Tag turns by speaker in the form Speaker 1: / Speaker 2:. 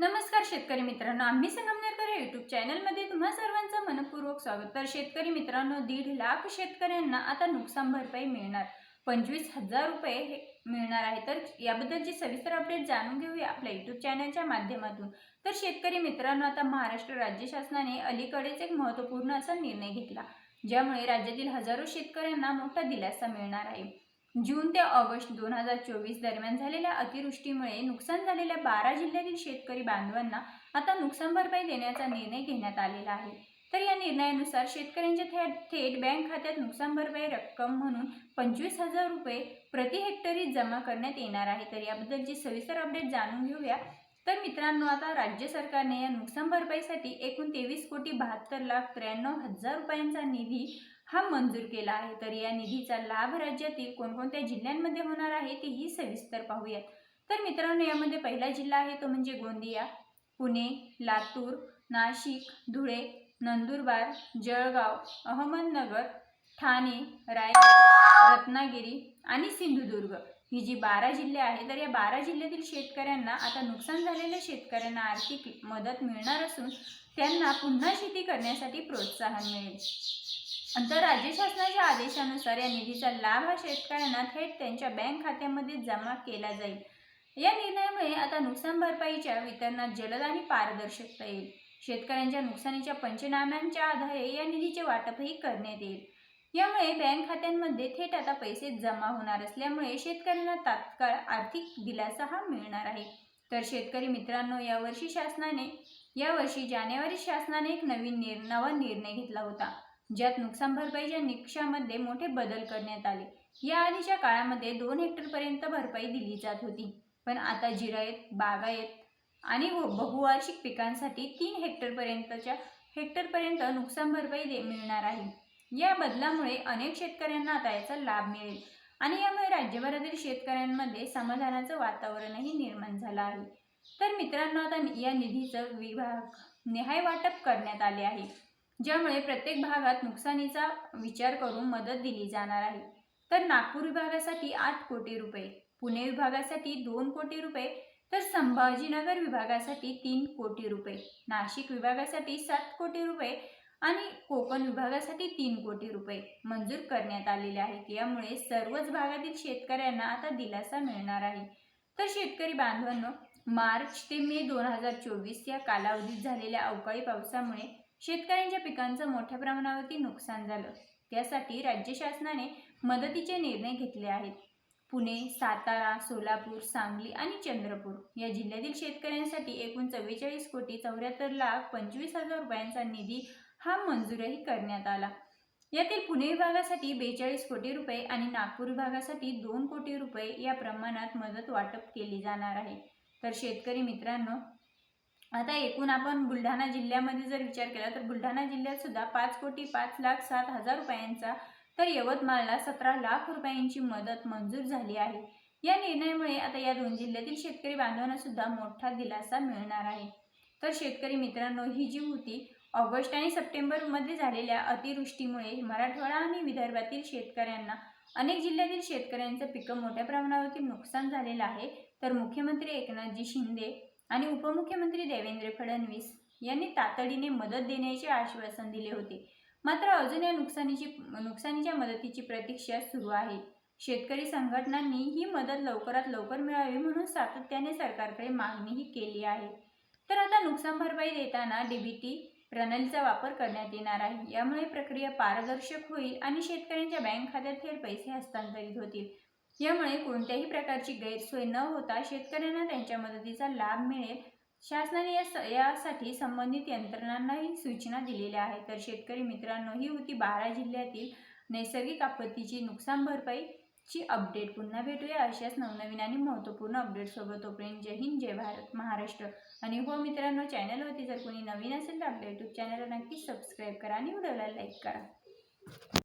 Speaker 1: नमस्कार शेतकरी मित्रांनो आम्ही संगमनेरकर या युट्यूब चॅनलमध्ये तुम्हा सर्वांचं मनपूर्वक स्वागत. तर शेतकरी मित्रांनो दीड लाख शेतकऱ्यांना आता नुकसान भरपाई मिळणार. पंचवीस हजार रुपये हे मिळणार आहे. तर याबद्दलची सविस्तर अपडेट जाणून घेऊया आपल्या युट्यूब चॅनलच्या माध्यमातून. तर शेतकरी मित्रांनो आता महाराष्ट्र राज्य शासनाने अलीकडेच एक महत्त्वपूर्ण असा निर्णय घेतला ज्यामुळे राज्यातील हजारो शेतकऱ्यांना मोठा दिलासा मिळणार आहे. जून ते ऑगस्ट दोन हजार चोवीस दरम्यान झालेल्या अतिवृष्टीमुळे नुकसान झालेल्या बारा जिल्ह्यातील शेतकरी बांधवांना आता नुकसान भरपाई देण्याचा निर्णय घेण्यात आलेला आहे. तर या निर्णयानुसार शेतकऱ्यांच्या थेट थेट बँक खात्यात नुकसान भरपाई रक्कम म्हणून पंचवीस हजार रुपये प्रति हेक्टरी जमा करण्यात येणार आहे. तर याबद्दलची सविस्तर अपडेट जाणून घेऊया. तर मित्रांनो आता राज्य सरकारने या नुकसान भरपाईसाठी एकूण तेवीस कोटी बहात्तर लाख त्र्याण्णव हजार रुपयांचा निधी हा मंजूर केला आहे. तर या निधीचा लाभ राज्यातील कोणकोणत्या जिल्ह्यांमध्ये होणार आहे तेही सविस्तर पाहूयात. तर मित्रांनो यामध्ये पहिला जिल्हा आहे तो म्हणजे गोंदिया. पुणे लातूर नाशिक धुळे नंदुरबार जळगाव अहमदनगर ठाणे रायगड रत्नागिरी आणि सिंधुदुर्ग. ही जी बारा जिल्हे आहेत तर या बारा जिल्ह्यातील शेतकऱ्यांना आता नुकसान झालेल्या शेतकऱ्यांना आर्थिक मदत मिळणार असून त्यांना पुन्हा शेती करण्यासाठी प्रोत्साहन मिळेल. तर राज्य शासनाच्या आदेशानुसार या निधीचा लाभ हा शेतकऱ्यांना थेट त्यांच्या बँक खात्यामध्ये जमा केला जाईल. या निर्णयामुळे आता नुकसान भरपाईच्या वितरणात जलद आणि पारदर्शकता येईल. शेतकऱ्यांच्या नुकसानीच्या पंचनाम्यांच्या आधारे या निधीचे वाटपही करण्यात येईल. यामुळे बँक खात्यांमध्ये थेट आता पैसे जमा होणार असल्यामुळे शेतकऱ्यांना तात्काळ आर्थिक दिलासा हा मिळणार आहे. तर शेतकरी मित्रांनो यावर्षी शासनाने यावर्षी जानेवारी शासनाने एक नवीन निर नवा निर्णय घेतला होता. ज्यात नुकसान भरपाईच्या निकषामध्ये मोठे बदल करण्यात आले. या आधीच्या काळामध्ये दोन हेक्टरपर्यंत भरपाई दिली जात होती. पण आता जिरायत बागायत आणि व- बहुवार्षिक पिकांसाठी तीन हेक्टरपर्यंतच्या हेक्टरपर्यंत नुकसान भरपाई दे मिळणार आहे. या बदलामुळे अनेक शेतकऱ्यांना आता याचा लाभ मिळेल आणि यामुळे राज्यभरातील शेतकऱ्यांमध्ये समाधानाचं वातावरणही निर्माण झालं आहे. तर मित्रांनो आता या निधीचं विभाग निहाय वाटप करण्यात आले आहे. ज्यामुळे प्रत्येक भागात नुकसानीचा विचार करून मदत दिली जाणार आहे. तर नागपूर विभागासाठी आठ कोटी रुपये पुणे विभागासाठी दोन कोटी रुपये तर संभाजीनगर विभागासाठी तीन कोटी रुपये नाशिक विभागासाठी सात कोटी रुपये आणि कोकण विभागासाठी तीन कोटी रुपये मंजूर करण्यात आलेले आहेत. यामुळे सर्वच भागातील शेतकऱ्यांना आता दिलासा मिळणार आहे. तर शेतकरी बांधवांनो मार्च ते मे दोन हजार चोवीस या कालावधीत झालेल्या अवकाळी पावसामुळे शेतकऱ्यांच्या पिकांचं मोठ्या प्रमाणावरती नुकसान झालं. त्यासाठी राज्य शासनाने मदतीचे निर्णय घेतले आहेत. पुणे सातारा सोलापूर सांगली आणि चंद्रपूर या जिल्ह्यातील शेतकऱ्यांसाठी एकूण चव्वेचाळीस कोटी चौऱ्याहत्तर लाख पंचवीस हजार रुपयांचा निधी हा मंजूरही करण्यात आला. यातील पुणे विभागासाठी बेचाळीस कोटी रुपये आणि नागपूर विभागासाठी दोन कोटी रुपये या प्रमाणात मदत वाटप केली जाणार आहे. तर शेतकरी मित्रांनो आता एकूण आपण बुलढाणा जिल्ह्यामध्ये जर विचार केला तर बुलढाणा जिल्ह्यात सुद्धा पाच कोटी पाच लाख सात हजार रुपयांचा तर यवतमाळला सतरा लाख रुपयांची मदत मंजूर झाली आहे. या निर्णयामुळे आता या दोन जिल्ह्यातील शेतकरी बांधवांना सुद्धा मोठा दिलासा मिळणार आहे. तर शेतकरी मित्रांनो ही जी होती ऑगस्ट आणि सप्टेंबरमध्ये झालेल्या अतिवृष्टीमुळे मराठवाडा आणि विदर्भातील शेतकऱ्यांना अनेक जिल्ह्यातील शेतकऱ्यांचं पिकं मोठ्या प्रमाणावरती नुकसान झालेलं आहे. तर मुख्यमंत्री एकनाथजी शिंदे आणि उपमुख्यमंत्री देवेंद्र फडणवीस यांनी तातडीने मदत देण्याचे आश्वासन दिले होते. मात्र अजून या नुकसानीची नुकसानीच्या मदतीची प्रतीक्षा सुरू आहे. शेतकरी संघटनांनी ही मदत लवकरात लवकर मिळावी म्हणून सातत्याने सरकारकडे मागणीही केली आहे. तर आता नुकसान भरपाई देताना डीबीटी प्रणालीचा वापर करण्यात येणार आहे. यामुळे प्रक्रिया पारदर्शक होईल आणि शेतकऱ्यांच्या बँक खात्यात थेट पैसे हस्तांतरित होतील. यामुळे कोणत्याही प्रकारची गैरसोय न होता शेतकऱ्यांना त्यांच्या मदतीचा लाभ मिळेल. शासनाने या स- यासाठी संबंधित यंत्रणांनाही सूचना दिलेल्या आहेत. तर शेतकरी मित्रांनो ही होती बारा जिल्ह्यातील नैसर्गिक आपत्तीची नुकसान भरपाईची अपडेट. पुन्हा भेटूया अशाच नवनवीन आणि महत्त्वपूर्ण अपडेटसोबत तोपर्यंत जय हिंद जय भारत महाराष्ट्र. आणि हो मित्रांनो चॅनलवरती जर कोणी नवीन असेल तर आपल्या यूट्यूब चॅनलला नक्की सबस्क्राईब करा आणि व्हिडिओला लाईक करा.